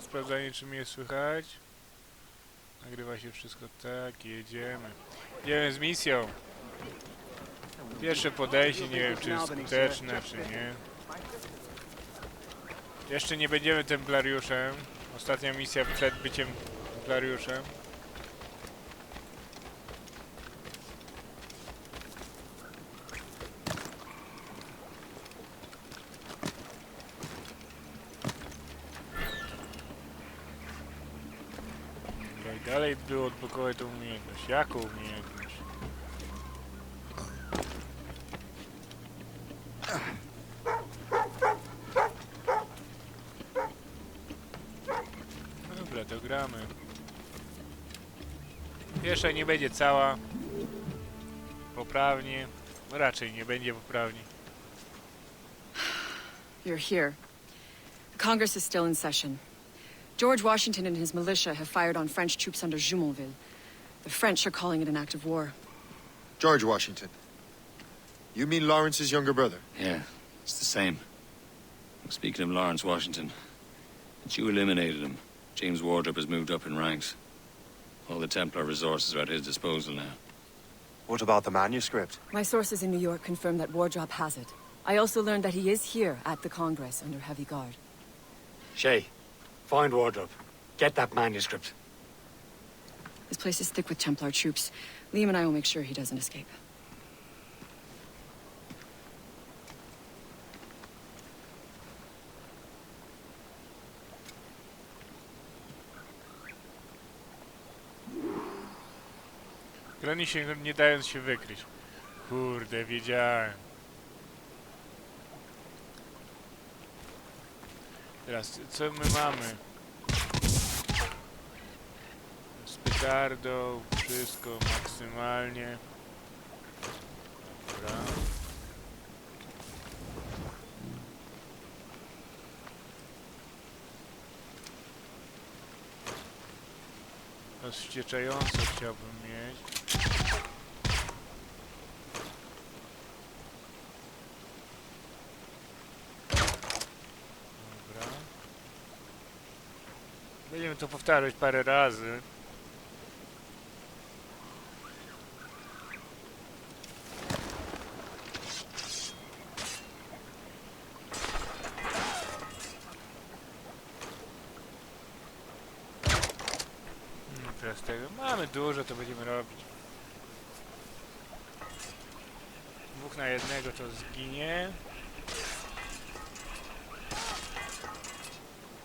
Sprawdzanie czy mnie słychać. Nagrywa się wszystko tak, jedziemy. Jedziemy z misją. Pierwsze podejście, nie wiem czy jest skuteczne, czy nie. Jeszcze nie będziemy templariuszem. Ostatnia misja przed byciem templariuszem. Dalej było odblokować tą umiejętność. Jaką umiejętność? Dobra, to gramy. Pierwsza nie będzie cała. Poprawnie. No Raczej nie będzie poprawnie. You're here. Congress is still in session. George Washington and his militia have fired on French troops under Jumonville. The French are calling it an act of war. George Washington. You mean Lawrence's younger brother? Yeah, it's the same. Speaking of Lawrence Washington, since you eliminated him, James Wardrop has moved up in ranks. All the Templar resources are at his disposal now. What about the manuscript? My sources in New York confirm that Wardrop has it. I also learned that he is here at the Congress under heavy guard. Shay, find Wardrobe. Get that manuscript. This place is thick with Templar troops. Liam and I will make sure he doesn't escape. Grani się nie dając się wykryć. Kurde, wiedziałem. Teraz, co my mamy? Z petardą, wszystko maksymalnie. Dobra. Rozwścieczające chciałbym mieć. Dobra. Będziemy to powtarzać parę razy. No teraz tego. Mamy dużo, to będziemy robić. Dwóch na jednego to zginie.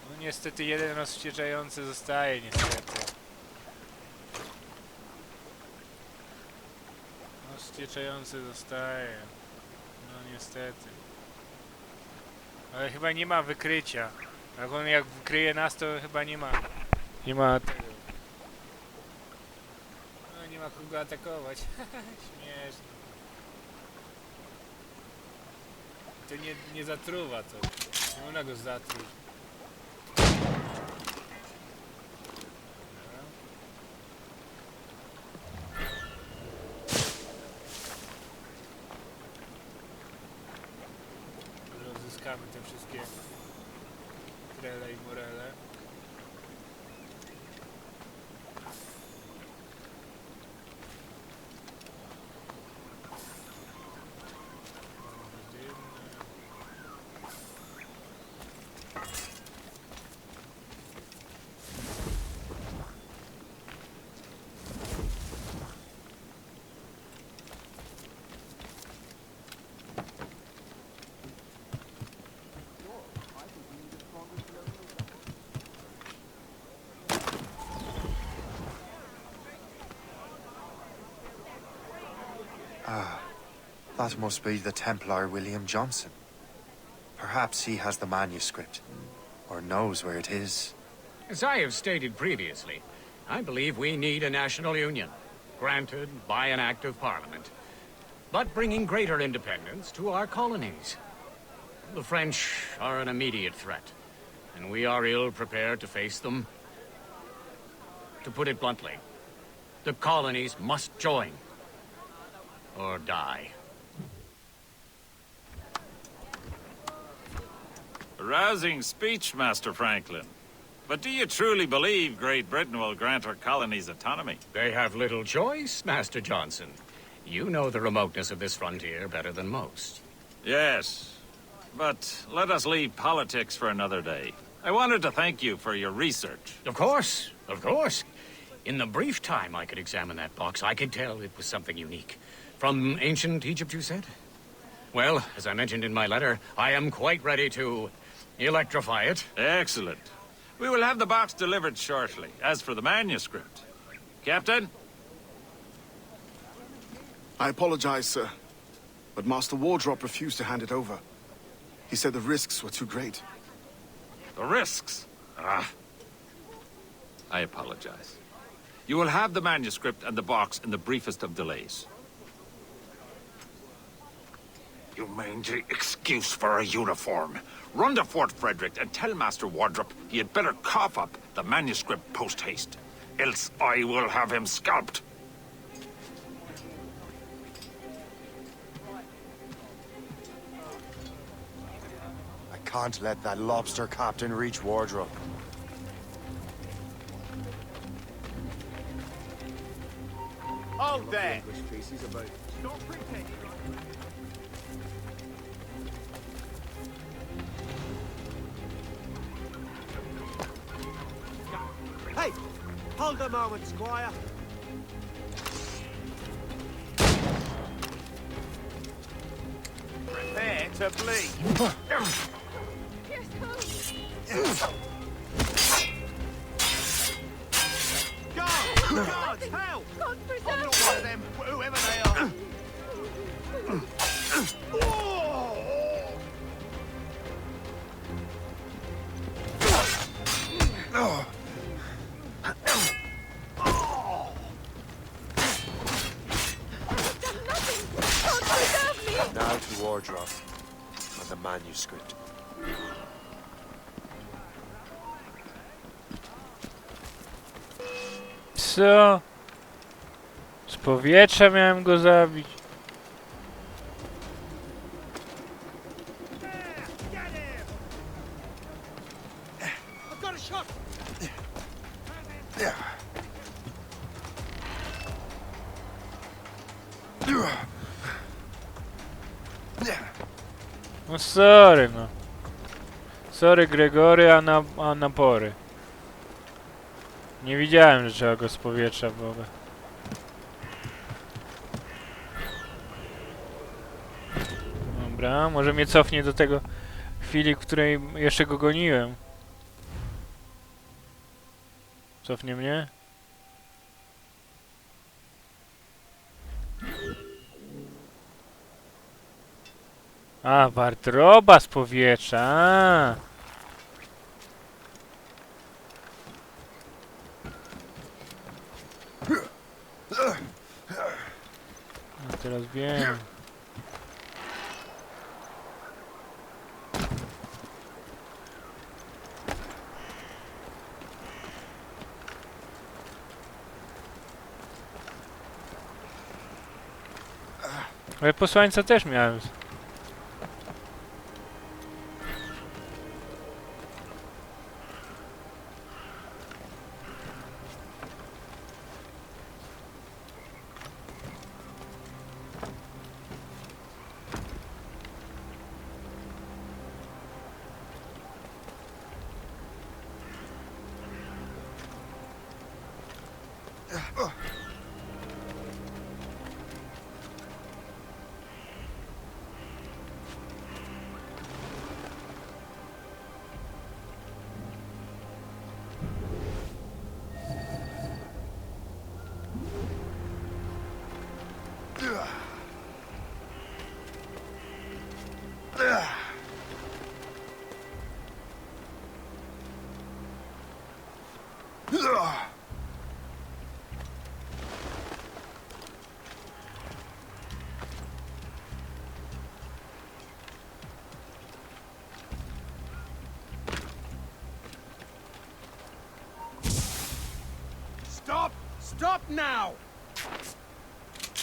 No niestety jeden rozwścieczający zostaje niestety. Rozwścieczający zostaje. No niestety. Ale chyba nie ma wykrycia. Jak on jak wykryje nas to chyba nie ma. Nie ma tego. No nie ma kogo atakować. Śmieszne. To nie, nie zatruwa to. Nie można go zatruć. That must be the Templar William Johnson. Perhaps he has the manuscript, or knows where it is. As I have stated previously, I believe we need a national union, granted by an act of parliament, but bringing greater independence to our colonies. The French are an immediate threat, and we are ill prepared to face them. To put it bluntly, the colonies must join or die. Rousing speech, Master Franklin. But do you truly believe Great Britain will grant her colonies autonomy? They have little choice, Master Johnson. You know the remoteness of this frontier better than most. Yes. But let us leave politics for another day. I wanted to thank you for your research. Of course, of course. In the brief time I could examine that box, I could tell it was something unique. From ancient Egypt, you said? Well, as I mentioned in my letter, I am quite ready to electrify it. Excellent. We will have the box delivered shortly. As for the manuscript... Captain? I apologize, sir. But Master Wardrop refused to hand it over. He said the risks were too great. The risks? Ah. I apologize. You will have the manuscript and the box in the briefest of delays. You mangy excuse for a uniform. Run to Fort Frederick and tell Master Wardrop he had better cough up the manuscript post-haste. Else I will have him scalped. I can't let that lobster captain reach Wardrop. Hold there! Hey! Hold a moment, Squire. Prepare to bleed. Guards! Guards! Help! Co? Z powietrza miałem go zabić. No sorry no. Sorry Gregory, a, na, a napory. Nie widziałem, że trzeba go z powietrza w ogóle. Dobra, może mnie cofnie do tego chwili, której jeszcze go goniłem. Cofnie mnie? A, wartroba z powietrza. A. teraz wiem. Ale posłańca też miałem. Stop! Stop now!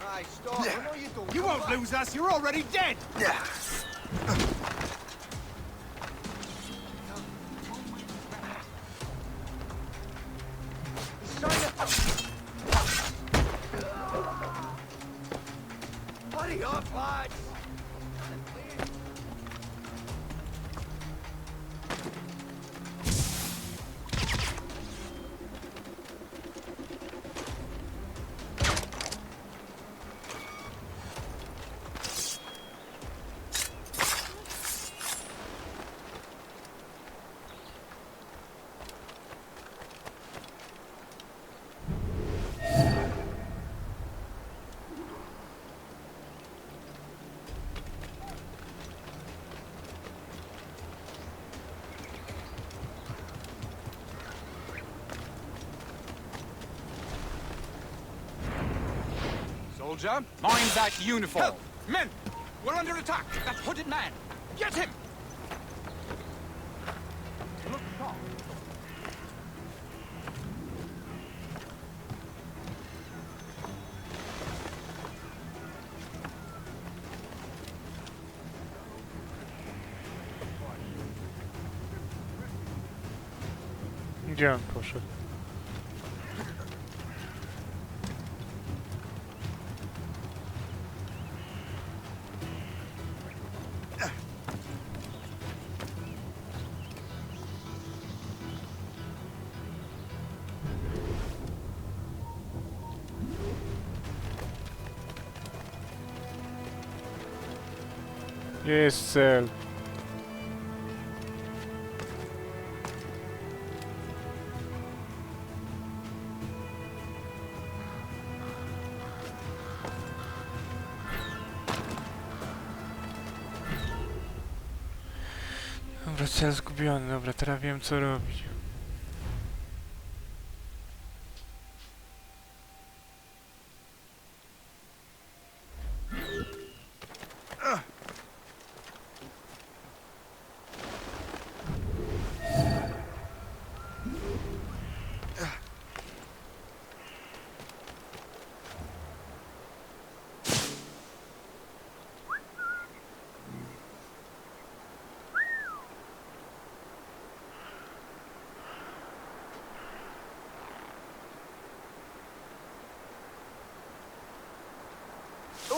Hey, stop. I know you don't. You won't lose us. You're already dead. Hurry Soldier, mind that uniform. Help! Men, we're under attack. That hooded man. Get him! Look sharp. Gdzie on poszedł? Cel? Dobra, cel zgubiony. Dobra, teraz wiem co robić.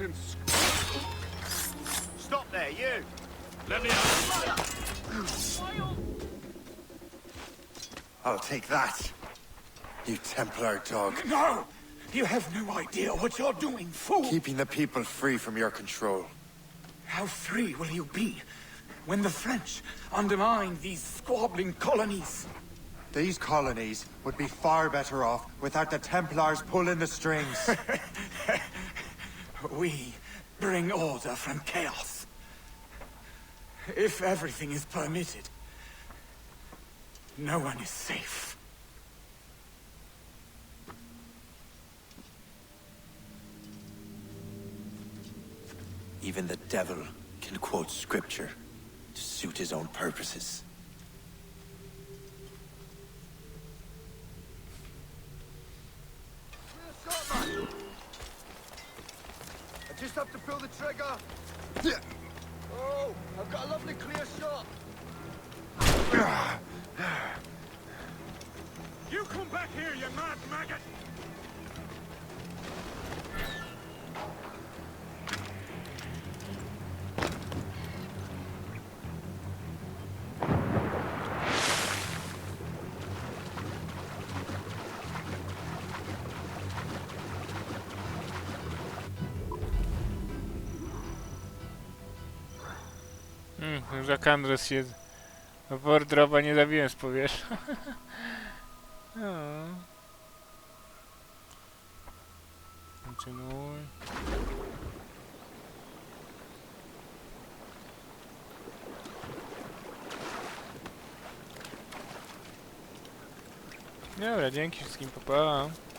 Since... Stop there, you. Let me out. I'll take that. You Templar dog. No! You have no idea what you're doing, fool! Keeping the people free from your control. How free will you be when the French undermine these squabbling colonies? These colonies would be far better off without the Templars pulling the strings. We bring order from chaos. If everything is permitted, no one is safe. Even the devil can quote scripture to suit his own purposes. Just have to pull the trigger. Oh, I've got a lovely clear shot. You come back here, you mad maggot! Hmm, że Kandros się... Wardroba nie zabiłem z powierzchni. no. Kontynuuj. Dobra, dzięki wszystkim, pa pa.